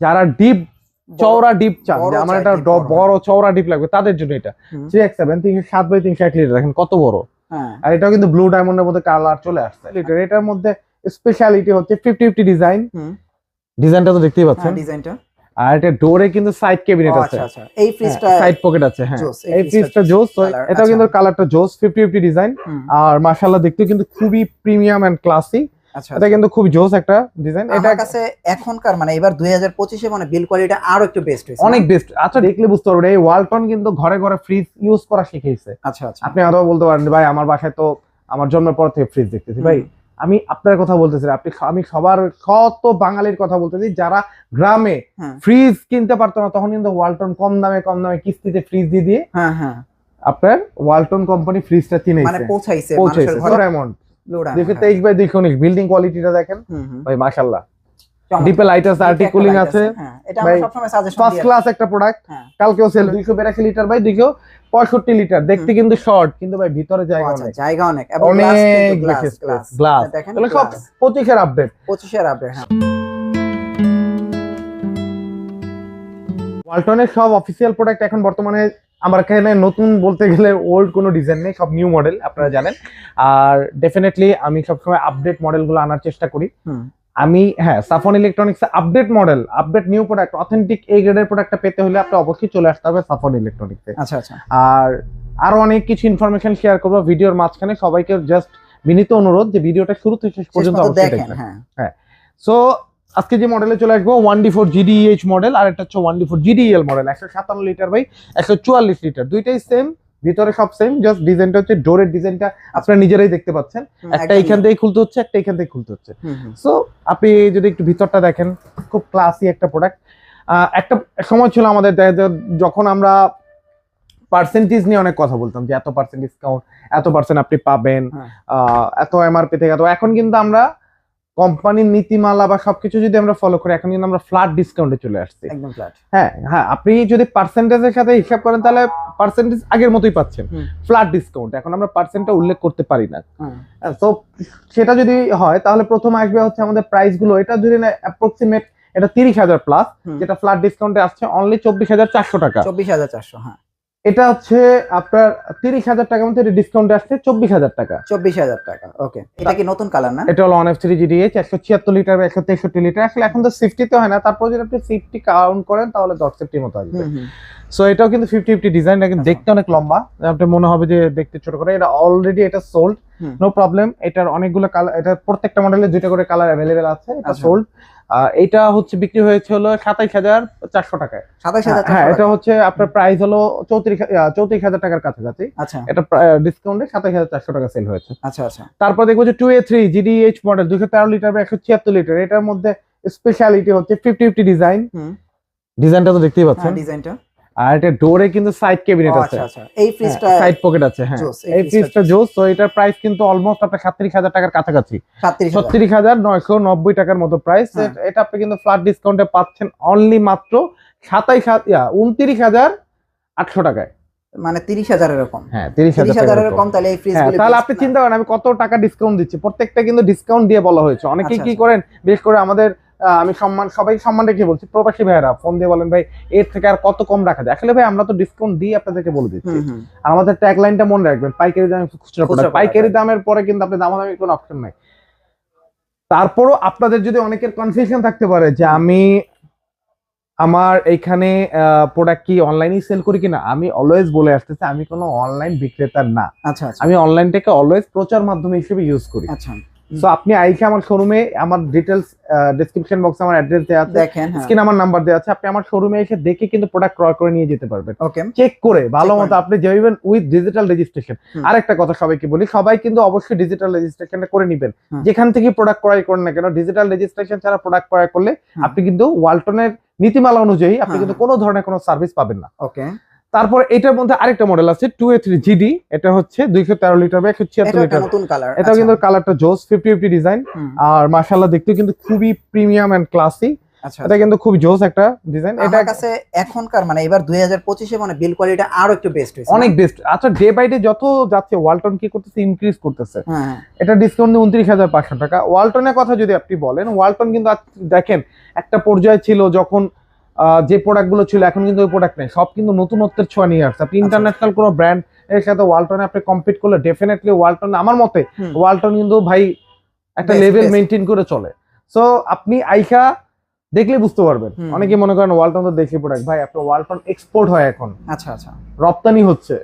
যারা ডিপ চওড়া ডিপ চান আমার একটা বড়। চওড়া ডিপ লাগবে তাদের জন্য এটা। থ্রি এক্স সেভেন তিনশো সাত বাই তিনশো এক লিটার দেখেন কত বড়। হ্যাঁ। আর এটাও কিন্তু ব্লু ডায়মন্ডের মধ্যে কালার চলে আসছে। লিটার এটার মধ্যে স্পেশালিটি হচ্ছে ফিফটি ফিফটি ডিজাইন ডিজাইনটা তো দেখতেই পাচ্ছেন। ডিজাইনটা আর এটা ডোরে কিন্তু সাইড ক্যাবিনেট আছে। আচ্ছা আচ্ছা। এই ফ্রিজটা সাইড পকেট আছে হ্যাঁ। এই ফ্রিজটা জোস। এটাও কিন্তু আচ্ছা। কালারটা জোস ফিফটি ফিফটি ডিজাইন আর মাশাআল্লাহ দেখতেও কিন্তু খুবই প্রিমিয়াম এন্ড ক্লাসি আচ্ছা এটা কিন্তু খুব জোস একটা ডিজাইন এটা কাছে এখনকার মানে এবার দুই হাজার পঁচিশে মানে বিল কোয়ালিটি আরও একটু বেস্ট হয়েছে। অনেক বেস্ট আচ্ছা দেখলে বুঝতে পারবেন এই ওয়ালটন কিন্তু ঘরে ঘরে ফ্রিজ ইউজ করা শিখেছে। আচ্ছা আচ্ছা। আপনি হয়তো বলতে পারেন ভাই আমার বাসায় তো আমার জন্মের পর থেকে ফ্রিজ দেখতেছি। ভাই। আমি আপনার কথা বলতেছি আপনি আমি সবার কত বাঙালির কথা বলতেছি যারা গ্রামে হ্যাঁ। ফ্রিজ কিনতে পারতো না তখন কিন্তু ওয়ালটন কম দামে কম দামে কিস্তিতে ফ্রিজ দিয়ে দিয়ে হ্যাঁ হ্যাঁ। আপনার ওয়ালটন কোম্পানি ফ্রিজটা মানে চিনেছে পৌঁছাইছে পৌঁছেছে মানুষের ঘরে ডায়মন্ড লোড দুইশো তেইশ বাই দুইশো উনিশ বিল্ডিং কোয়ালিটিটা দেখেন। হুম হুম। ভাই মাশাল্লাহ ডিপে লাইট আছে Deep কুলিং আছে। হ্যাঁ ফার্স্ট ক্লাস একটা প্রোডাক্ট হ্যাঁ। কালকেও সেল দুইশো বিরাশি লিটার বাই দুইশো পঁয়ষট্টি লিটার দেখতে কিন্তু শর্ট কিন্তু ভাই ভিতরে জায়গা আচ্ছা অনেক। জায়গা অনেক। গ্লাস তাহলে সব পঁচিশের আপডেট পঁচিশের আপডেট হ্যাঁ। ওয়ালটনের সব অফিসিয়াল প্রোডাক্ট এখন বর্তমানে আমার এখানে নতুন বলতে গেলে ওল্ড কোনো ডিজাইন নেই সব নিউ মডেল আপনারা জানেন। আর ডেফিনেটলি আমি সবসময় আপডেট মডেলগুলো আনার চেষ্টা করি। আমি হ্যাঁ সাফন electronics update model update new product authentic এই গ্রেডের প্রোডাক্টটা পেতে হলে আপনি অবশ্যই চলে আসতে হবে সাফন ইলেকট্রনিক্সে আচ্ছা আচ্ছা। আর আরও অনেক কিছু ইনফরমেশন শেয়ার করব ভিডিওর মাঝখানে সবাইকে জাস্ট বিনীত অনুরোধ যে ভিডিওটা শুরু থেকে শেষ পর্যন্ত অবশ্যই দেখবেন। হ্যাঁ। সো আজকে যে মডেলে চলে আসব one D four GDH model আর একটা হচ্ছে one D four GDL model একশো সাতান্ন লিটার বাই একশো চুয়াল্লিশ লিটার দুইটাই সেম ভিতরে সব সেম জাস্ট ডিজাইনটা হচ্ছে ডোরের ডিজাইনটা আপনারা নিজেরাই দেখতে পাচ্ছেন। একটা এখান থেকে খুলতে হচ্ছে একটা এখান থেকে খুলতে হচ্ছে। সো আপনি যদি একটু ভিতরটা দেখেন খুব ক্লাসি একটা প্রোডাক্ট একটা সময় ছিল আমাদের যখন আমরা পার্সেন্টেজ নিয়ে অনেক কথা বলতাম যে এত পার্সেন্ট ডিসকাউন্ট এত পার্সেন্ট আপনি পাবেন হ্যাঁ। আহ, এত এমআরপি থেকে। এত এখন কিন্তু আমরা কোম্পানির নীতিমালা বা সবকিছু যদি আমরা ফলো করি এখন কিন্তু আমরা ফ্ল্যাট ডিসকাউন্টে চলে আসছি। একদম ফ্ল্যাট হ্যাঁ হ্যাঁ আপনি যদি পার্সেন্টেজের সাথে হিসাব করেন তাহলে পার্সেন্টেজ আগের মতোই পাচ্ছেন। ফ্ল্যাট ডিসকাউন্ট এখন আমরা পার্সেন্টটা উল্লেখ করতে পারি না। হ্যাঁ তো সেটা যদি হয় তাহলে প্রথম আসবে হচ্ছে আমাদের প্রাইসগুলো। এটা যদি না অ্যাপ্রক্সিমেট এটা তিরিশ হাজার প্লাস। যেটা ফ্ল্যাট ডিসকাউন্টে আসছে অনলি চব্বিশ হাজার চারশো টাকা। চব্বিশ হাজার চারশো হ্যাঁ। এটা হচ্ছে আপনার তিরিশ হাজার টাকার মধ্যে ডিসকাউন্টে আসছে চব্বিশ হাজার টাকা। চব্বিশ হাজার টাকা ওকে এটা কি নতুন কালার না? এটা হলো ওয়ান এফ থ্রি জিডিএইচ একশো ছিয়াত্তর লিটার বা একশো তেষট্টি লিটার আসলে এখন তো সিফটিতে হয় না তারপর যদি আপনি সিফটি কাউন্ট করেন তাহলে দশ সেফটির মতো আসবে। সো এটাও কিন্তু ফিফটি ফিফটি ডিজাইনটা কিন্তু আচ্ছা। দেখতে অনেক লম্বা। আপনার মনে হবে যে দেখতে ছোট করে এটা অলরেডি এটা সোল্ড নো প্রবলেম এটার অনেকগুলো কালার এটা প্রত্যেকটা মডেলের দুইটা করে কালার অ্যাভেলেবেল আছে এটা আচ্ছা। সোল্ড এটা হচ্ছে বিক্রি হয়েছে হলো সাতাইশ হাজার চারশো টাকায়। হাজার হ্যাঁ এটা। হচ্ছে আপনার প্রাইস হলো চৌত্রিশ চৌত্রিশ হাজার টাকার কাছাকাছি। আচ্ছা। এটা ডিসকাউন্টে সাতাইশ হাজার চারশো টাকা সেল হয়েছে। আচ্ছা আচ্ছা। তারপর দেখব যে two A three GDH model দুশো তেরো লিটার বা একশো ছিয়াত্তর লিটার এটার মধ্যে স্পেশালিটি হচ্ছে ফিফটি ফিফটি ডিজাইন ডিজাইনটা তো দেখতেই পাচ্ছেন। হ্যাঁ ডিজাইনটা আর এটা ডোরে কিন্তু সাইড ক্যাবিনেট আছে। আচ্ছা আচ্ছা। এই ফ্রিজটা সাইড পকেট আছে হ্যাঁ। এই ফ্রিজটা জোস। তো এটার প্রাইস কিন্তু অলমোস্ট আপনার সাতত্রিশ হাজার টাকার কাছাকাছি। সাতত্রিশ হাজার। নয়শো নব্বই টাকার মতো প্রাইস হ্যাঁ। এটা আপনি কিন্তু ফ্ল্যাট ডিসকাউন্টে পাচ্ছেন অনলি মাত্র সাতাইশ হাজার উনত্রিশ হাজার আটশো টাকায়। মানে তিরিশ হাজার এরকম। হ্যাঁ তিরিশ হাজার তাহলে এই ফ্রিজ হ্যাঁ তাহলে আপনি চিন্তা করেন আমি কত টাকা ডিসকাউন্ট দিচ্ছি? প্রত্যেকটা কিন্তু ডিসকাউন্ট দিয়ে বলা হয়েছে। অনেকেই আচ্ছা, কি। করেন বিশেষ করে আমাদের আমি সম্মান সবাই সম্মান রেখে বলছি প্রবাসী ভাইয়েরা ফোন দিয়ে বলেন ভাই এর থেকে আর কত কম রাখা যায়? আসলে ভাই আমরা তো ডিসকাউন্ট দিয়ে আপনাদেরকে বলে দিচ্ছি। আর আমাদের ট্যাগ লাইনটা মনে রাখবেন পাইকারি দামে খুচরা প্রোডাক্ট পাইকারি দামের পরে কিন্তু আপনি দামাদামি কোনো অপশন নাই। তারপরও আপনাদের যদি অনেকের কনফিউশন থাকতে পারে যে আমি আমার এইখানে প্রোডাক্ট কি অনলাইনেই সেল করি কিনা আমি অলওয়েজ বলে আসতেছি আমি কোনো অনলাইন বিক্রেতা না। আচ্ছা আচ্ছা। আমি অনলাইনটাকে অলওয়েজ প্রচার মাধ্যম হিসেবে ইউজ করি। আচ্ছা। সো আপনি আইসে আমার শোরুমে আমার ডিটেলস ডেসক্রিপশন বক্সে আমার অ্যাড্রেস দেওয়া আছে দেখেন হ্যাঁ। স্ক্রিন আমার নাম্বার দেওয়া আছে আপনি আমার শোরুমে এসে দেখে কিন্তু প্রোডাক্ট ক্রয় করে নিয়ে যেতে পারবেন। ওকে চেক করে ভালো মতো আপনি যাবেন উইথ ডিজিটাল রেজিস্ট্রেশন। আরেকটা কথা সবাইকে বলি সবাই কিন্তু অবশ্যই ডিজিটাল রেজিস্ট্রেশনটা করে নেবেন। যেখান থেকে প্রোডাক্ট ক্রয় করেন না কেন ডিজিটাল রেজিস্ট্রেশন ছাড়া প্রোডাক্ট ক্রয় করলে আপনি কিন্তু ওয়ালটনের নীতিমালা অনুযায়ী আপনি হ্যাঁ, কিন্তু কোনো ধরনের কোনো সার্ভিস পাবেন না। ওকে তারপর এটার মধ্যে আরেকটা মডেল আছে টু এ থ্রি জিডি এটা হচ্ছে দুইশো তেরো লিটার বা একশো ছিয়াত্তর লিটার এটাও কিন্তু কালারটা জোস ফিফটি ফিফটি ডিজাইন আর মার্শাল্লাহ দেখতেও কিন্তু খুবই প্রিমিয়াম এন্ড ক্লাসি আচ্ছা এটা কিন্তু খুব জোস একটা ডিজাইন এটা কাছে এখনকার মানে এবার দুই হাজার পঁচিশে মানে বিল কোয়ালিটি আরও একটু বেস্ট হয়েছে। অনেক বেস্ট আচ্ছা ডে বাই ডে যত যাচ্ছে ওয়ালটন কি করতেছে ইনক্রিজ করতেছে। হ্যাঁ হ্যাঁ। এটা ডিসকাউন্ট দিয়ে উনত্রিশ হাজার পাঁচশো টাকা। ওয়ালটনের কথা যদি আপনি বলেন ওয়ালটন কিন্তু দেখেন একটা পর্যায়ে ছিল যখন যে প্রোডাক্টগুলো ছিল এখন কিন্তু ওই প্রোডাক্ট নেই। সব কিন্তু নতুনত্বের ছোঁয়া নিয়ে আসছে। আপনি আচ্ছা। ইন্টারন্যাশনাল কোনো ব্র্যান্ড এর সাথে ওয়ালটনে আপনি কম্পিট করলে ডেফিনেটলি ওয়ালটন আমার মতে। ওয়ালটন কিন্তু ভাই একটা লেভেল মেনটেন করে চলে। সো আপনি আইকা দেখলে বুঝতে পারবেন। অনেকে মনে করেন ওয়ালটন তো দেশি প্রোডাক্ট ভাই আপনার ওয়ালটন এক্সপোর্ট হয় এখন। আচ্ছা আচ্ছা। রপ্তানি হচ্ছে।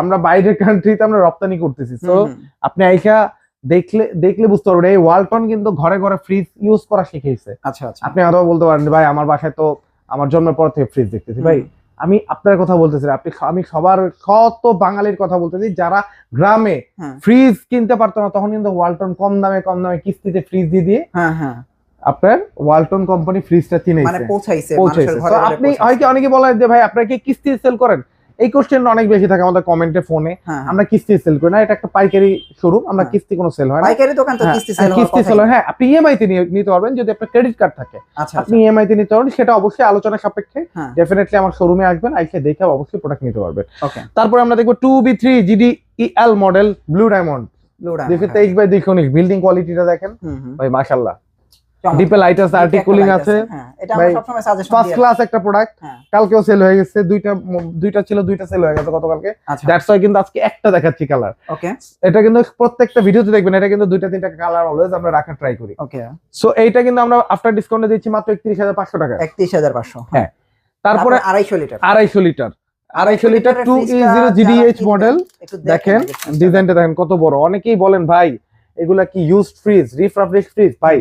আমরা বাইরের কান্ট্রিতে আমরা রপ্তানি করতেছি। সো। আপনি আইসা দেখলে দেখলে বুঝতে পারবেন। এই ওয়ালটন কিন্তু ঘরে ঘরে ফ্রিজ ইউজ করা শিখেছে। আচ্ছা আচ্ছা। আপনি অথবা বলতে পারেন ভাই আমার বাসায় তো আমার জন্মের পর থেকে ফ্রিজ দেখতেছি। ভাই আমি আপনার কথা বলতেছি আপনি আমি সবার কত বাঙালির কথা বলতেছি যারা গ্রামে হ্যাঁ। ফ্রিজ কিনতে পারতো না তখন কিন্তু ওয়ালটন কম দামে কম দামে কিস্তিতে ফ্রিজ দিয়ে দিয়ে হ্যাঁ হ্যাঁ। আপনার ওয়ালটন কোম্পানি ফ্রিজটা কিনে পৌঁছাইছে আপনি। হয় কি অনেকে বলেন যে ভাই আপনারা কি কিস্তি সেল করেন? এই কোশ্চেনটা অনেক বেশি থাকে আমাদের কমেন্টে ফোনে হ্যাঁ হ্যাঁ। আমরা কিস্তি সেল করি না এটা একটা পাইকারি শোরুম আমরা হ্যাঁ। কিস্তি কোনো সেল হয় না। পাইকারি দোকান তো হ্যাঁ, কিস্তি হ্যাঁ, সেল কিস্তি সেল হয়। হ্যাঁ আপনি ইএমআই তে নিতে পারবেন যদি আপনার ক্রেডিট কার্ড থাকে। আচ্ছা আপনি ইএমআই তে নিতে পারবেন সেটা অবশ্যই আলোচনা সাপেক্ষে। হ্যাঁ। ডেফিনেটলি আমার শোরুমে আসবেন আইসে দেখে অবশ্যই প্রোডাক্ট নিতে পারবেন। তারপরে আমরা দেখব two B three GD EL model blue diamond দুইশো তেইশ বাই দুইশো উনিশ বিল্ডিং কোয়ালিটিটা দেখেন। ভাই মাশাল্লাহ চমৎকার। ডিপে লাইট আছে। আর্টিকুলিং আছে আমরা সবসময় সাজেশন ফার্স্ট ক্লাস একটা প্রোডাক্ট হ্যাঁ। কালকেও সেল হয়ে গেছে দুইটা দুইটা ছিল দুইটা সেল হয়ে গেছে গতকালকে। আচ্ছা। দ্যাটস ওয়াই কিন্তু আজকে একটা দেখাচ্ছি কালার ওকে এটা কিন্তু প্রত্যেকটা ভিডিওতে দেখবেন এটা কিন্তু দুইটা তিনটা কালার অলওয়েজ আমরা রাখার ট্রাই করি। ওকে সো এইটা কিন্তু আমরা আফটার ডিসকাউন্টে দিচ্ছি মাত্র একত্রিশ হাজার পাঁচশো টাকা। একত্রিশ হাজার পাঁচশো। হ্যাঁ। তারপরে আড়াইশো লিটার। আড়াইশো লিটার। আড়াইশো litre two E zero GDH model দেখেন ডিজাইনটা দেখেন কত বড়। অনেকেই বলেন ভাই এগুলা কি ইউজ ফ্রিজ রিফ্রাফ্রিজ ফ্রিজ ভাই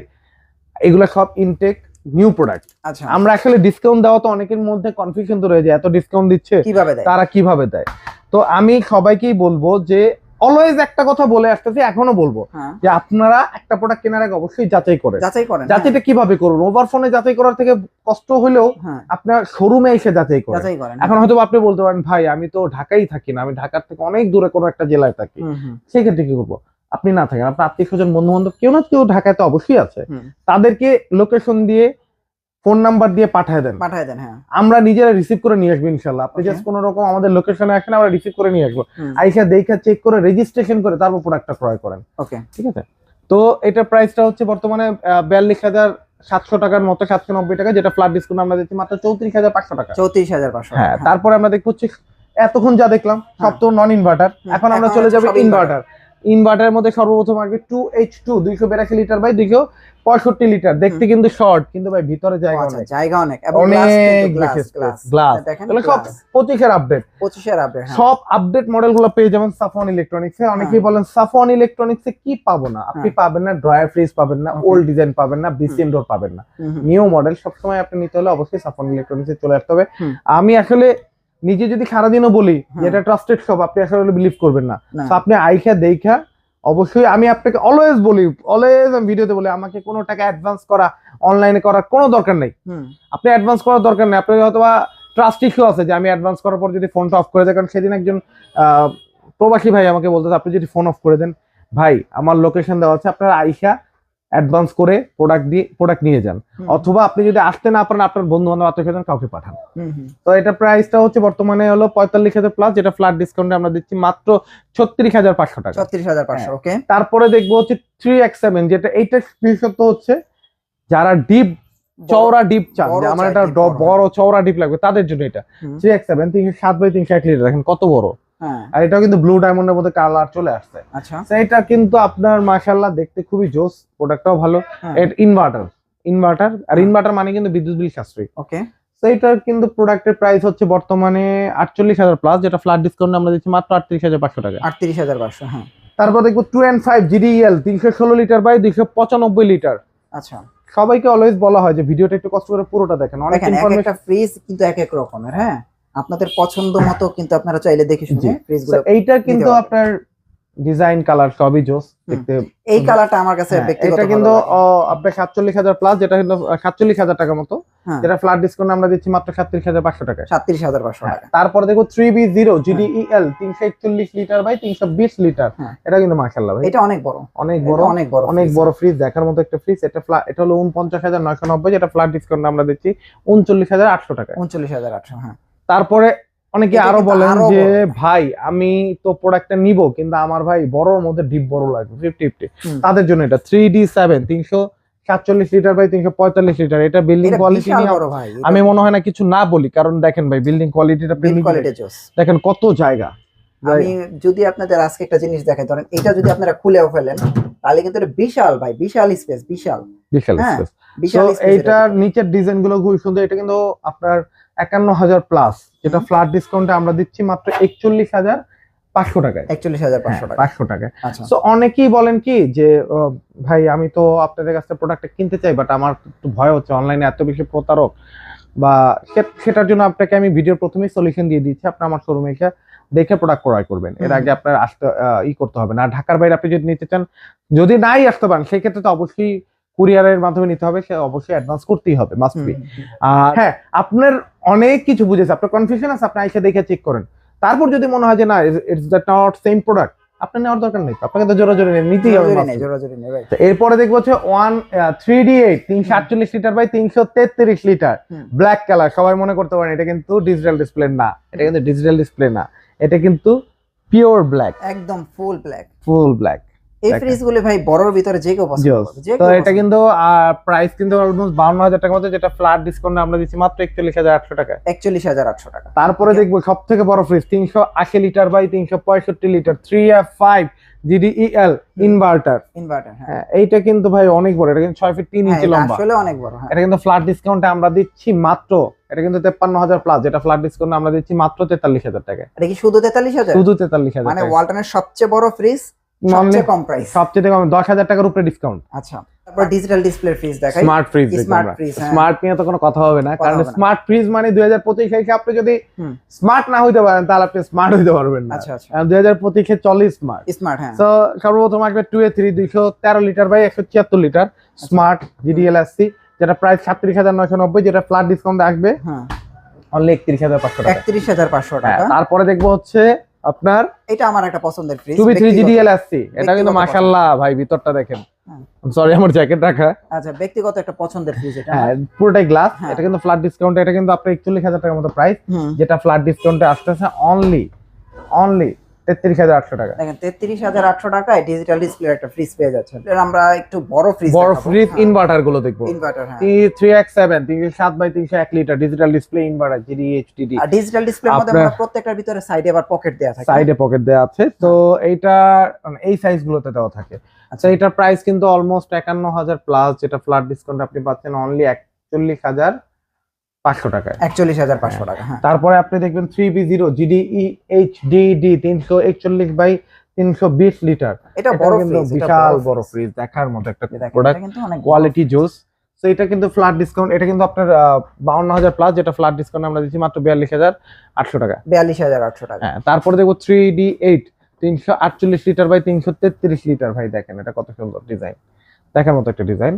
এগুলা সব ইনটেক নিউ প্রোডাক্ট আচ্ছা। আমরা আসলে ডিসকাউন্ট দেওয়া তো অনেকের মধ্যে কনফিউশন তো রয়েছে এত ডিসকাউন্ট দিচ্ছে কীভাবে তারা কীভাবে দেয়? তো আমি সবাইকেই বলব যে অলওয়েজ একটা কথা বলে আসতেছি এখনও বলব হ্যাঁ। যে আপনারা একটা প্রোডাক্ট কেনার আগে অবশ্যই যাচাই করে যাচাই করেন যাচাইটা কীভাবে করুন? ওভার ফোনে যাচাই করার থেকে কষ্ট হলেও হ্যাঁ। আপনার শোরুমে এসে যাচাই করেন। এখন হয়তো আপনি বলতে পারেন ভাই আমি তো ঢাকাই থাকি না আমি ঢাকার থেকে অনেক দূরে কোনো একটা জেলায় থাকি। সেক্ষেত্রে কি করব? আপনি না থাকেন। আপনার আত্মীয় স্বজন বন্ধু বান্ধব কেউ না কেউ ঢাকায় তো অবশ্যই আছে। তাদেরকে লোকেশন দিয়ে ফোন নাম্বার দিয়ে পাঠায় দেন। পাঠায় দেন হ্যাঁ। আমরা নিজেরা রিসিভ করে নিয়ে আসব ইনশাল্লাহ আপনি জাস্ট কোনো রকম আমাদের লোকেশনে আসেন আমরা রিসিভ করে নিয়ে আসব। আইসা দেখা চেক করে রেজিস্ট্রেশন করে তারপর প্রোডাক্টটা ক্রয় করেন। ওকে ঠিক আছে? তো এটার প্রাইসটা হচ্ছে বর্তমানে বিয়াল্লিশ হাজার সাতশো টাকার মতো সাতশো নব্বই টাকা যেটা ফ্ল্যাট ডিসকাউন্ট আমরা দিচ্ছি মাত্র চৌত্রিশ হাজার পাঁচশো টাকা। চৌত্রিশ হাজার পাঁচশো হ্যাঁ তারপরে আমরা দেখব হচ্ছে এতক্ষণ যা দেখলাম সব তো নন ইনভার্টার এখন আমরা চলে যাব ইনভার্টার ইনভার্টারের মধ্যে সর্বপ্রথম আসবে টু এইচ টু দুইশো বিরাশি লিটার বাই দুইশো পঁয়ষট্টি লিটার দেখতে কিন্তু শর্ট কিন্তু ভাই ভিতরে জায়গা আচ্ছা অনেক। জায়গা অনেক। এবং অনেক গ্লাস গ্লাস দেখেন সব পঁচিশের আপডেট পঁচিশের আপডেট হ্যাঁ। সব আপডেট মডেলগুলো পেয়ে যাবেন সাফওয়ান ইলেকট্রনিক্স এ অনেকেই হ্যাঁ। বলেন সাফওয়ান ইলেকট্রনিক্স এ কি পাবো না? আপনি হ্যাঁ। পাবেন না ড্রয়ার ফ্রিজ পাবেন না ওল্ড ডিজাইন পাবেন না বিসিএম ডোর পাবেন না। নিউ মডেল সবসময় আপনি নিতে হলে অবশ্যই সাফওয়ান ইলেকট্রনিক্স চলে আসতে হবে। আমি আসলে নিজে যদি সারাদিনও বলি হ্যাঁ। এটা ট্রাস্টেড শপ আপনি আসলে বিলিভ করবেন না। আপনি আইখা দেখা অবশ্যই আমি আপনাকে অলওয়েজ বলি অলওয়েজ আমি ভিডিওতে বলি আমাকে কোনো টাকা অ্যাডভান্স করা অনলাইনে করার কোনো দরকার নেই আপনি অ্যাডভান্স করার দরকার নেই আপনার হয়তো ট্রাস্ট ইস্যু আছে যে আমি অ্যাডভান্স করার পর যদি ফোনটা অফ করে দেয় কারণ সেদিন একজন আহ, প্রবাসী ভাই আমাকে বলতে আপনি যদি ফোন অফ করে দেন ভাই আমার লোকেশন দেওয়া আছে আপনার আইসা অ্যাডভান্স করে প্রোডাক্ট দিয়ে প্রোডাক্ট নিয়ে যান। অথবা আপনি যদি আসতে না পারেন আপনার বন্ধু বান্ধব আত্মীয় স্বজন কাউকে পাঠান তো এটা প্রাইসটা হচ্ছে বর্তমানে হলো পঁয়তাল্লিশ হাজার প্লাস যেটা ফ্ল্যাট ডিসকাউন্টে আমরা দিচ্ছি মাত্র ছত্রিশ হাজার পাঁচশো টাকা। ছত্রিশ হাজার পাঁচশো হ্যাঁ। ওকে তারপরে দেখব হচ্ছে থ্রি এক্স সেভেন যেটা এইটা বিশেষত্ব হচ্ছে যারা ডিপ চওড়া ডিপ চান যে আমার একটা বড়। চওড়া ডিপ লাগবে তাদের জন্য এটা। থ্রি এক্স সেভেন তিনশো সাত বাই তিনশো এক লিটার দেখেন কত বড়। হ্যাঁ আর এটাও কিন্তু ব্লু ডায়মন্ডের মধ্যে কালার চলে আসছে। আচ্ছা। এটা কিন্তু আপনার মাশাল্লাহ দেখতে খুবই জোস প্রোডাক্টটাও ভালো। হ্যাঁ, ইনভার্টার ইনভার্টার আর ইনভার্টার মানে কিন্তু বিদ্যুৎ বিল সাশ্রয়ী। ওকে তো এটার কিন্তু প্রোডাক্টের প্রাইস হচ্ছে বর্তমানে আটচল্লিশ হাজার প্লাস যেটা ফ্ল্যাট ডিসকাউন্ট আমরা দিচ্ছি মাত্র আটত্রিশ হাজার পাঁচশো টাকা। আটত্রিশ হাজার পাঁচশো হ্যাঁ। তারপর দেখব টু অ্যান্ড ফাইভ জিডিএল তিনশো ষোলো লিটার বাই দুইশো পঁচানব্বই লিটার আচ্ছা। সবাইকে অলওয়েজ বলা হয় যে ভিডিওটা একটু কষ্ট করে পুরোটা দেখেন অনেক ইনফরমেশন ফ্রিজ কিন্তু এক এক রকমের হ্যাঁ। আপনাদের পছন্দ মতো কিন্তু আপনারা চাইলে দেখে শুনে ফ্রিজগুলো এইটা কিন্তু আপনার ডিজাইন কালার সবই জোস দেখতে এই কালারটা আমার কাছে হ্যাঁ, ব্যক্তিগত এটা কিন্তু আপনার সাতচল্লিশ হাজার প্লাস যেটা কিন্তু সাতচল্লিশ হাজার টাকা মতো। হ্যাঁ। যেটা ফ্ল্যাট ডিসকাউন্ট আমরা দিচ্ছি মাত্র সাতত্রিশ হাজার পাঁচশো টাকায়। সাতত্রিশ হাজার পাঁচশো হ্যাঁ, টাকা। তারপরে দেখো থ্রি বি জিরো জিডিইএল তিনশো একচল্লিশ লিটার বাই তিনশো বিশ লিটার। এটা কিন্তু মার্শাল্লাহ ভাই। এটা অনেক বড়। অনেক বড় অনেক বড় অনেক বড় ফ্রিজ দেখার মতো একটা ফ্রিজ এটা ফ্লা- এটা হলো উনপঞ্চাশ হাজার নয়শো নব্বই যেটা ফ্ল্যাট ডিসকাউন্ট আমরা দিচ্ছি উনচল্লিশ হাজার আটশো টাকায়। উনচল্লিশ হাজার আটশো হ্যাঁ। তারপরে অনেকে আরও বলেন যে ভাই আমি তো প্রোডাক্টটা নিব কিন্তু আমার ভাই বড়র মধ্যে ডিপ বড় লাগবে ফিফটি ফিফটি। তাদের জন্য এটা থ্রি ডি সেভেন তিনশো সাতচল্লিশ লিটার বাই তিনশো পঁয়তাল্লিশ লিটার এটা বিল্ডিং কোয়ালিটি নিয়ে বড় ভাই আমি মনে হয় না কিছু না বলি কারণ দেখেন ভাই বিল্ডিং কোয়ালিটিটা বিল্ডিং কোয়ালিটি দেখেন কত জায়গা আমি যদি আপনাদের আজকে একটা জিনিস দেখাই ধরেন এটা যদি আপনারা খুলেও ফেলেন তাহলে কিন্তু এটা বিশাল ভাই বিশাল স্পেস বিশাল। বিশাল হ্যাঁ, বিশাল এইটার নিচের ডিজাইনগুলো খুবই সুন্দর। এটা কিন্তু আপনার একান্ন হাজার প্লাস যেটা ফ্ল্যাট ডিসকাউন্টে আমরা দিচ্ছি মাত্র একচল্লিশ হাজার পাঁচশো টাকায়। একচল্লিশ হাজার পাঁচশো টাকা পাঁচশো টাকায়। আচ্ছা। অনেকেই বলেন কি যে ভাই আমি তো আপনাদের কাছ থেকে প্রোডাক্টটা কিনতে চাই বাট আমার একটু ভয় হচ্ছে অনলাইনে এত বেশি প্রতারক। বা সেটার জন্য আপনাকে আমি ভিডিওর প্রথমেই সলিউশন দিয়ে দিচ্ছি। আপনি আমার শোরুমে এসে দেখে প্রোডাক্ট ক্রয় করবেন। এর আগে আপনার আসতে ই করতে হবে না। ঢাকার বাইরে আপনি যদি নিতে চান যদি নাই আসতে পারেন সেই ক্ষেত্রে তো অবশ্যই কুরিয়ারের মাধ্যমে নিতে হবে। সে অবশ্যই অ্যাডভান্স করতেই হবে মাস্ট বি। আর হ্যাঁ আপনার অনেক কিছু বুঝেছে। আপনার কনফিউশন আছে আপনি এসে দেখে চেক করেন। তারপর যদি মনে হয় যে না it's that not same product আপনার নেওয়ার দরকার নেই আপনাকে তো জোরে জোরে নিতেই হবে এরপরে দেখব হচ্ছে ওয়ান থ্রি ডি এইট তিনশো আটচল্লিশ লিটার বাই তিনশো তেত্রিশ লিটার ব্ল্যাক কালার সবাই মনে করতে পারেন এটা কিন্তু ডিজিটাল ডিসপ্লে না। এটা কিন্তু ডিজিটাল ডিসপ্লে না। এটা কিন্তু পিওর ব্ল্যাক। একদম ফুল ব্ল্যাক। Full black. এই. ফ্রিজগুলো ভাই বড়র ভিতরে যে কেউ পছন্দ করবে, তো এটা কিন্তু প্রাইস কিন্তু অলমোস্ট বাউন্ন হাজার টাকার মধ্যে যেটা ফ্ল্যাট ডিসকাউন্টে আমরা দিচ্ছি মাত্র একচল্লিশ হাজার আটশো টাকা। করবে। একচল্লিশ হাজার আটশো টাকা। তারপরে দেখব দেখব সব থেকে বড় ফ্রিজ তিনশো আশি লিটার বাই তিনশো পঁয়ষট্টি litre three F five GDEL inverter inverter হ্যাঁ। হ্যাঁ এইটা কিন্তু ভাই অনেক বড় এটা কিন্তু ছয় ফিট তিন হ্যাঁ, ইঞ্চি এটা লম্বা। আসলে অনেক বড় হ্যাঁ। এটা কিন্তু ফ্ল্যাট ডিসকাউন্টে আমরা দিচ্ছি মাত্র এটা কিন্তু তেপ্পান্ন হাজার প্লাস যেটা ফ্ল্যাট ডিসকাউন্টে আমরা দিচ্ছি মাত্র তেতাল্লিশ হাজার টাকা এটা কি শুধু তেতাল্লিশ হাজার? শুধু তেতাল্লিশ হাজার মানে টাকা ওয়ালটনের সবচেয়ে বড় ফ্রিজ সবচেয়ে কম প্রাইস সবচেয়ে কম দশ হাজার টাকার উপরে ডিসকাউন্ট আচ্ছা তারপর ডিজিটাল ডিসপ্লে ফ্রিজ দেখাই। Smart fridge. স্মার্ট নিয়ে তো কোনো কথা হবে না কারণ স্মার্ট ফ্রিজ মানে দুই হাজার পঁচিশ আপনি যদি স্মার্ট না হইতে পারেন তাহলে আপনি স্মার্ট হইতে পারবেন না। আচ্ছা আচ্ছা। দুই হাজার পঁচিশে চলে স্মার্ট স্মার্ট হ্যাঁ। তো সর্বপ্রথম আসবে টু এ থ্রি দুইশো তেরো লিটার বাই একশো ছিয়াত্তর লিটার। স্মার্ট জিডিএলএসসি যেটা প্রাইস সাতত্রিশ হাজার নয়শো নব্বই যেটা ফ্ল্যাট ডিসকাউন্ট আসবে। হ্যাঁ। অনলি একত্রিশ হাজার পাঁচশো টাকা। একত্রিশ হাজার পাঁচশো হ্যাঁ, টাকা। তারপরে দেখব হচ্ছে আপনার এটা আমার একটা পছন্দের ফ্রিজ থ্রি বি থ্রি আসছি এটা কিন্তু মাশাআল্লাহ মাশাল্লাহ ভাই ভিতরটা দেখেন। হ্যাঁ। সরি আমার জ্যাকেট রাখা। আচ্ছা ব্যক্তিগত একটা পছন্দের ফ্রিজ এটা হ্যাঁ পুরোটাই গ্লাস হ্যাঁ। এটা কিন্তু ফ্ল্যাট ডিসকাউন্টে এটা কিন্তু আপনার একচল্লিশ হাজার টাকার মতো প্রাইস যেটা ফ্ল্যাট ডিসকাউন্টে আসতেছে অনলি অনলি তেত্রিশ হাজার আটশো টাকা। দেখেন তেত্রিশ হাজার আটশো টাকায় ডিজিটাল ডিসপ্লে একটা ফ্রিজ পেয়ে যাচ্ছেন। আমরা একটু বড় ফ্রিজ বড় ফ্রিজ ইনভার্টারগুলো দেখব। ইনভার্টার হ্যাঁ। থ্রি এক্স সেভেন তিনশো সাত বাই তিনশো এক litre digital display inverter GD HDD আর ডিজিটাল মধ্যে আমরা প্রত্যেকটার ভিতরে সাইডে আবার পকেট দেওয়া থাকে। সাইডে পকেট দেওয়া আছে। তো এইটা মানে এই সাইজ গুলোতে দেওয়া থাকে। আচ্ছা। এটার প্রাইস কিন্তু অলমোস্ট একান্ন হাজার প্লাস যেটা ফ্ল্যাট ডিসকাউন্ট আপনি পাচ্ছেন অনলি একচল্লিশ হাজার পাঁচশো টাকায়। একচল্লিশ হাজার পাঁচশো টাকা হ্যাঁ। তারপরে আপনি দেখবেন three B zero GDE H DD তিনশো একচল্লিশ বাই তিনশো বিশ লিটার। এটা বড় কিন্তু বিশাল বড় ফ্রিজ দেখার মতো একটা প্রোডাক্ট কোয়ালিটি জোস তো এটা কিন্তু ফ্ল্যাট ডিসকাউন্ট এটা কিন্তু আপনার বাউন্ন হাজার প্লাস যেটা ফ্ল্যাট ডিসকাউন্ট আমরা দিচ্ছি মাত্র বিয়াল্লিশ হাজার আটশো টাকা। বিয়াল্লিশ হাজার আটশো টাকা। হ্যাঁ তারপরে দেখব থ্রি ডি এইট তিনশো আটচল্লিশ লিটার বাই তিনশো তেত্রিশ লিটার। ভাই দেখেন এটা কত সুন্দর ডিজাইন দেখার মতো একটা ডিজাইন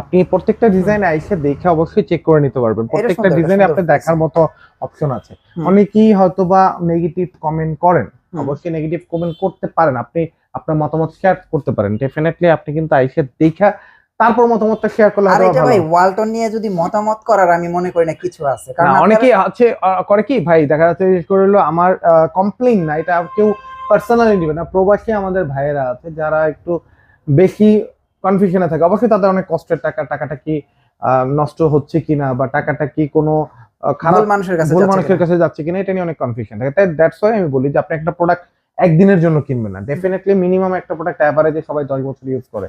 আপনি প্রত্যেকটা ডিজাইন আইসে দেখে অবশ্যই চেক করে নিতে পারবেন। প্রত্যেকটা ডিজাইনে আপনি দেখার মতো অপশন আছে। অনেকেই হয়তো বা নেগেটিভ কমেন্ট করেন অবশ্যই নেগেটিভ কমেন্ট করতে পারেন। আপনি আপনার মতামত শেয়ার করতে পারেন। ডেফিনেটলি আপনি কিন্তু আইসে দেখা তারপর মতামতটা শেয়ার করলে আর এটা ভাই। ওয়ালটন নিয়ে যদি মতামত করার আমি মনে করি না কিছু আছে। কারণ অনেকেই আছে করে কি ভাই দেখা যাচ্ছে বিশেষ করে হলো আমার কমপ্লেইন না এটা কেউ পার্সোনালি নিবে না। প্রবাসী আমাদের ভাইয়েরা আছে যারা একটু বেশি কনফিউশনে থাকে। অবশ্যই তাদের অনেক কষ্টের টাকা টাকাটা কি নষ্ট হচ্ছে কিনা বা টাকাটা কি কোনো খারাপ মানুষের কাছে ভুল মানুষের কাছে যাচ্ছে কিনা এটা নিয়ে অনেক কনফিউশন থাকে। তাই দ্যাটস ওয়াই আমি বলি যে আপনি একটা প্রোডাক্ট একদিনের জন্য কিনবেন না। ডেফিনেটলি মিনিমাম একটা প্রোডাক্ট অ্যাভারেজে সবাই দশ বছর ইউজ করে।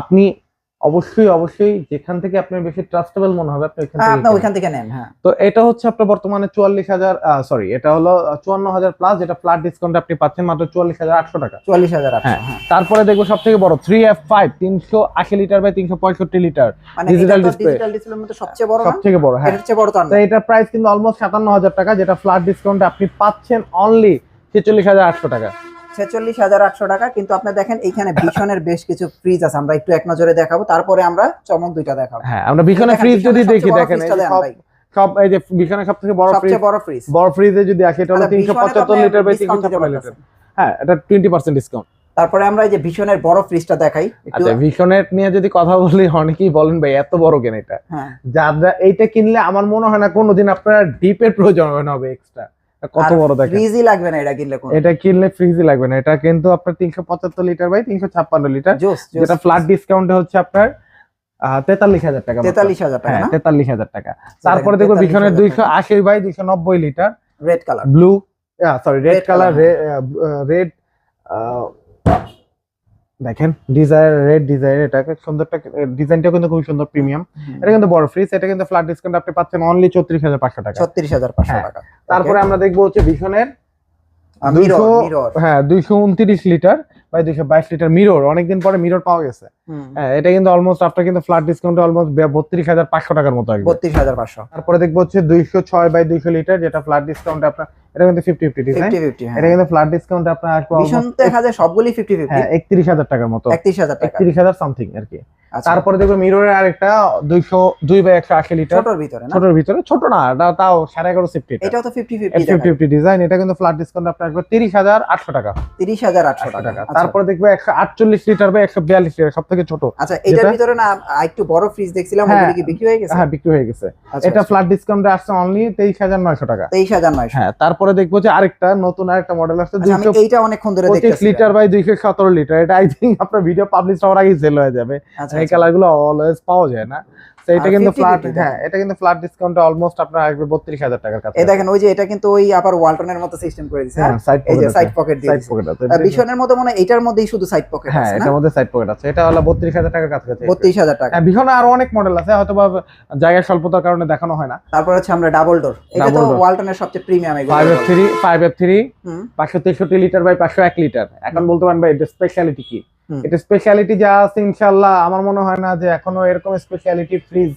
আপনি অবশ্যই অবশ্যই যেখান থেকে আপনার বেশি ট্রাস্টেবল মনে হবে আপনি হ্যাঁ থেকে আপনি ওইখান থেকে নেন হ্যাঁ তো এটা হচ্ছে আপনার বর্তমানে চুয়াল্লিশ হাজার সরি এটা হলো চুয়ান্ন হাজার প্লাস যেটা ফ্ল্যাট ডিসকাউন্ট আপনি পাচ্ছেন মাত্র চুয়াল্লিশ হাজার আটশো টাকা চুয়াল্লিশ হাজার আটশো হ্যাঁ। হ্যাঁ তারপরে দেখব সব থেকে বড় থ্রি এফ ফাইভ তিনশো আশি লিটার বাই তিনশো পঁয়ষট্টি লিটার মানে ডিজিটাল display। ডিজিটাল ডিসপ্লের মধ্যে সবচেয়ে বড় সব না থেকে বড় হ্যাঁ তো আর তো না। এটার প্রাইস কিন্তু অলমোস্ট সাতান্ন হাজার টাকা যেটা ফ্ল্যাট ডিসকাউন্ট আপনি পাচ্ছেন অনলি ছেচল্লিশ হাজার আটশো টাকা ছেচল্লিশ হাজার আটশো টাকা কিন্তু আপনি দেখেন এইখানে ভীষণের বেশ কিছু ফ্রিজ আছে আমরা একটু এক নজরে দেখাবো তারপরে আমরা চমক দুইটা দেখাবো। হ্যাঁ আমরা দেখেন, ফ্রিজ যদি দেখি দেখেন যে সব এই যে বিছানা সব থেকে বড় ফ্রিজ বড় ফ্রিজ বড় ফ্রিজে যদি আসে এটা হলো তিনশো পঁচাত্তর লিটার বাই তিনশো ছাপ্পান্ন লিটার। হ্যাঁ এটা টোয়েন্টি পার্সেন্ট ডিসকাউন্ট তারপরে আমরা এই যে ভীষণের বড় ফ্রিজটা দেখাই আচ্ছা ভিশনের নিয়ে যদি কথা বলি অনেকেই বলেন ভাই এত বড় কেন এটা? হ্যাঁ। যারা এইটা কিনলে আমার মনে হয় না কোনোদিন আপনার ডিপের প্রয়োজন হবে না হবে এক্সট্রা কত বড় দেখেন? ফ্রিজই লাগবে না এটা কিনলে কোনো। এটা কিনলে ফ্রিজই লাগবে না। এটা কিন্তু আপনার তিনশো পঁচাত্তর লিটার বাই তিনশো ছাপ্পান্ন লিটার। জোস যেটা ফ্ল্যাট ডিসকাউন্টে হচ্ছে আপনার তেতাল্লিশ হাজার টাকা। তেতাল্লিশ হাজার টাকা হ্যাঁ তেতাল্লিশ হাজার টাকা। তারপরে দেখব 43,000 ভিশনের দুইশো আশি বাই দুইশো নব্বই litre. Red colour blue sorry red colour red দেখেন ডিজায়ার রেড ডিজাইন এটা সুন্দরটা ডিজাইনটা কিন্তু খুবই সুন্দর প্রিমিয়াম এটা কিন্তু বড় ফ্রিজ এটা কিন্তু ফ্ল্যাট ডিসকাউন্ট আপনি পাচ্ছেন অনলি চৌত্রিশ হাজার পাঁচশো টাকা। ছত্রিশ হাজার পাঁচশো হ্যাঁ। টাকা। তারপরে আমরা দেখব হচ্ছে ভিশনের মিরর 200 মিরর হ্যাঁ দুইশো উনত্রিশ লিটার বাই দুইশো বাইশ লিটার মিরর অনেকদিন পরে মিরর পাওয়া গেছে। হ্যাঁ এটা কিন্তু অলমোস্ট আপনার কিন্তু ফ্ল্যাট ডিসকাউন্টে অলমোস্ট বত্রিশ হাজার পাঁচশো টাকার মতো আসবে। বত্রিশ হাজার পাঁচশো। তারপরে দেখব হচ্ছে দুইশো ছয় বাই দুইশো লিটার যেটা ফ্ল্যাট ডিসকাউন্টে আপনার এটা কিন্তু ফিফটি ফিফটি ডিজাইন এটা কিন্তু ফ্ল্যাট ডিসকাউন্টে আপনার আসবে সবগুলি ফিফটি ফিফটি হ্যাঁ একত্রিশ হাজার টাকার মতো। একত্রিশ হাজার একত্রিশ হাজার সামথিং আর কি। তারপরে দেখব মিররের আরেকটা দুইশো দুই বা একশো আশি লিটার ছোটর ভিতরে ছোটর ভিতরে ছোট না তাও সাড়ে এগারো সিফটি এটাও তো fifty fifty fifty fifty design এটা কিন্তু ফ্ল্যাট ডিসকাউন্ট আপনার আসবে তিরিশ হাজার আটশো টাকা। তিরিশ হাজার আটশো টাকা। আচ্ছা। তারপরে দেখবে একশো আটচল্লিশ লিটার বা একশো বিয়াল্লিশ লিটার সব থেকে ছোট। আচ্ছা এটার ভিতরে না একটু বড় ফ্রিজ দেখছিলাম হ্যাঁ, কি বিক্রি হয়ে গেছে? হ্যাঁ বিক্রি হয়ে গেছে। আচ্ছা, এটা ফ্ল্যাট ডিসকাউন্টে আসছে অনলি তেইশ হাজার নয়শো টাকা। তেইশ হাজার নয়শো। হ্যাঁ তারপরে দেখব যে আরেকটা নতুন আরেকটা মডেল আসছে আচ্ছা, দুইশো এইটা অনেকক্ষণ ধরে পঁচিশ লিটার বাই দুইশো সতেরো লিটার এটা আই থিঙ্ক আপনার ভিডিও পাবলিশ হওয়ার আগেই সেল হয়ে যাবে। আচ্ছা, এই আচ্ছা। কালারগুলো অলওয়েজ পাওয়া যায় না। এটা কিন্তু ফ্ল্যাট হ্যাঁ। এটা কিন্তু ফ্ল্যাট ডিসকাউন্টে অলমোস্ট আপনার আসবে বত্রিশ হাজার টাকার কাছে। এই দেখেন ওই যে এটা কিন্তু ওই আবার ওয়ালটনের মতো সিস্টেম করে দিছে হ্যাঁ? এই যে সাইড পকেট পকেট দিয়ে সাইড পকেট আছে। মধ্যে মনে এটার মধ্যেই শুধু সাইড পকেট হ্যাঁ আছে না? এটার মধ্যে সাইড পকেট আছে। এটা হলো বত্রিশ হাজার টাকার কাছাকাছি বত্রিশ হাজার টাকা। হ্যাঁ ভীষণে আরও অনেক মডেল আছে হয়তো বা জায়গার স্বল্পতার কারণে দেখানো হয় না। তারপর হচ্ছে আমরা ডাবল ডোর এটা তো ওয়ালটনের সবচেয়ে প্রিমিয়াম এগুলো। Five F three five F three hmm, পাঁচশো তেষট্টি লিটার বাই পাঁচশো এক লিটার এখন বলতে পারেন ভাই স্পেশালিটি কি। এটা স্পেশালিটি যা আছে ইনশাল্লাহ আমার মনে হয় না যে এখনও এরকম স্পেশালিটি ফ্রিজ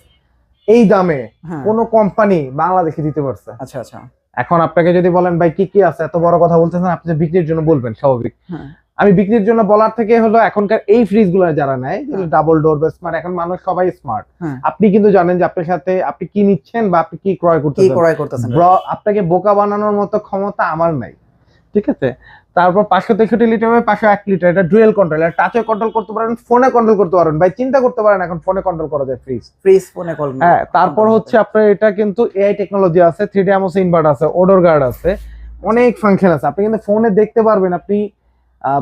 এই দামে হ্যাঁ। কোনো কোম্পানি বাংলাদেশে দিতে পারছে। আচ্ছা আচ্ছা। এখন আপনাকে যদি বলেন ভাই কি কি আছে? এত বড় কথা বলতেছেন আপনি বিক্রির জন্য বলবেন স্বাভাবিক। হ্যাঁ। আমি বিক্রির জন্য বলার থেকে হলো এখনকার এই ফ্রিজগুলো যারা নেয় হ্যাঁ। ডাবল ডোর বা স্মার্ট এখন মানুষ সবাই স্মার্ট হ্যাঁ। আপনি কিন্তু জানেন যে আপনার সাথে আপনি কি নিচ্ছেন বা আপনি কি ক্রয় কি করতেছেন। ক্রয় করতেছেন। আপনাকে বোকা বানানোর মতো ক্ষমতা আমার নাই। ঠিক আছে? তারপর পাঁচশো তেষট্টি লিটার বা পাঁচশো এক লিটার এটা ডুয়েল কন্ট্রোল এটা টাচে কন্ট্রোল করতে পারেন ফোনে কন্ট্রোল করতে পারেন ভাই চিন্তা করতে পারেন এখন ফোনে কন্ট্রোল করা যায় ফ্রিজ ফ্রিজ ফোনে কল হ্যাঁ তারপর হচ্ছে আপনার এটা কিন্তু এআই টেকনোলজি আছে থ্রি ডি ইনভার্ট আছে ওডোর গার্ড আছে অনেক ফাংশন আছে। আপনি কিন্তু ফোনে দেখতে পারবেন আপনি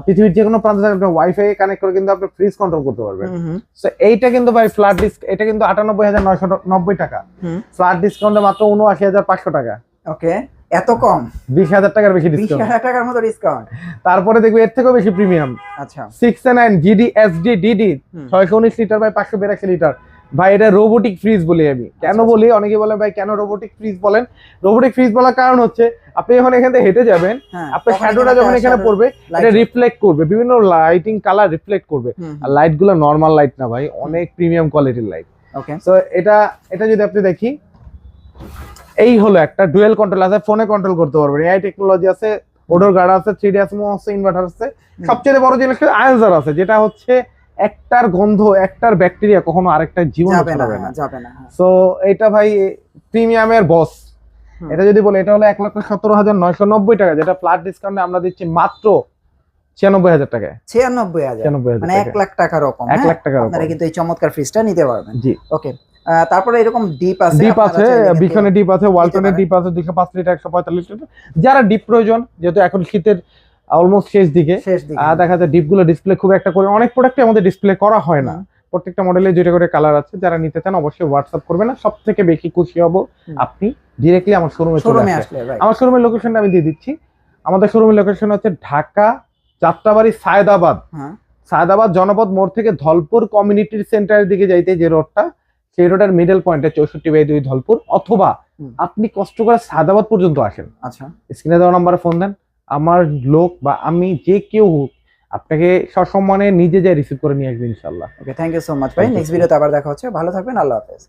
পৃথিবীর যে কোনো প্রান্তে থাকবেন ওয়াইফাই কানেক্ট করে কিন্তু আপনি ফ্রিজ কন্ট্রোল করতে পারবেন। তো এইটা কিন্তু ভাই ফ্ল্যাট ডিস্ক এটা কিন্তু আটানব্বই হাজার নয়শো নব্বই টাকা। ফ্ল্যাট ডিসকাউন্টে মাত্র উনআশি হাজার পাঁচশো টাকা। ওকে এত কম? বিশ হাজার টাকার বেশি ডিসকাউন্ট টাকার মতো ডিসকাউন্ট তারপরে দেখব এর থেকেও বেশি প্রিমিয়াম আচ্ছা। Six nine GD SD DD ছয়শো উনিশ লিটার বাই পাঁচশো বিরাশি লিটার ভাই এটা রোবোটিক ফ্রিজ বলি আমি। কেন আচ্ছা। বলি? অনেকে বলে ভাই কেন রোবোটিক ফ্রিজ বলেন? রোবোটিক ফ্রিজ বলার কারণ হচ্ছে আপনি যখন এখান থেকে হেঁটে যাবেন হ্যাঁ আপনার শ্যাডোটা যখন এখানে পড়বে এটা রিফ্লেক্ট করবে। বিভিন্ন লাইটিং কালার রিফ্লেক্ট করবে। আর লাইটগুলো নর্মাল লাইট না ভাই। অনেক প্রিমিয়াম কোয়ালিটির লাইট ওকে তো এটা এটা যদি আপনি দেখি এই হলো একটা ডুয়েল কন্ট্রোল আছে ফোনে কন্ট্রোল করতে পারবেন। এআই টেকনোলজি আছে ওডোর গার্ড আছে থ্রি ডি আছে ইনভার্টার আছে সবচেয়ে বড় জিনিস আয়েন্সার আছে যেটা হচ্ছে একটার গন্ধ একটার ব্যাকটেরিয়া কখনো আরেকটার জীবন যাবে না যাবে না হ্যাঁ। সো এটা ভাই প্রিমিয়ামের বস এটা যদি বলে এটা হলো এক লক্ষ সতেরো হাজার নয়শো নব্বই টাকা যেটা ফ্ল্যাট ডিসকাউন্টে আমরা দিচ্ছি মাত্র ছিয়ানব্বই হাজার টাকায়। ছিয়ানব্বই হাজার ছিয়ানব্বই হাজার মানে এক লাখ টাকার রকম এক হ্যাঁ? লাখ টাকার আপনারা কিন্তু এই চমৎকার ফ্রিজটা নিতে পারবেন। জি। ওকে তারপরে এরকম ডিপ আছে ডিপ আছে বিছনে ডিপ আছে ওয়ালটনের ডিপ আছে দুশো পাঁচ লিটার একশো পঁয়তাল্লিশ লিটার। যারা ডিপ প্রয়োজন যেহেতু এখন শীতের অলমোস্ট শেষ দিকে আহ, দেখা যায় ডিপগুলো ডিসপ্লে খুব একটা করে অনেক প্রোডাক্টে আমাদের ডিসপ্লে করা হয় না। প্রত্যেকটা মডেলে যেটা করে কালার আছে যারা নিতে চান অবশ্যই হোয়াটসঅ্যাপ করবেন। না সব থেকে বেশি খুশি হব আপনি ডিরেক্টলি আমার শোরুমে চলে আসলে আমার শোরুমের লোকেশনটা আমি দিয়ে দিচ্ছি। আমাদের শোরুমের লোকেশন হচ্ছে ঢাকা যাত্রাবাড়ি সায়দাবাদ। হ্যাঁ। সায়দাবাদ জনপদ মোড় থেকে ধলপুর কমিউনিটি সেন্টারের দিকে যাইতে যে রোডটা সেই রোডের মিডল পয়েন্টে চৌষট্টি বাই দুই ধলপুর অথবা আপনি কষ্ট করে সাদাবাদ পর্যন্ত আসেন। আচ্ছা। স্ক্রিনে দেওয়া নাম্বারে ফোন দেন। আমার লোক বা আমি যে কেউ হোক আপনাকে সসম্মানে নিজে যাই রিসিভ করে নিয়ে আসবে ইনশাল্লাহ okay thank you so much ভাই। নেক্সট ভিডিওতে আবার দেখা হচ্ছে। ভালো থাকবেন আল্লাহ হাফেজ।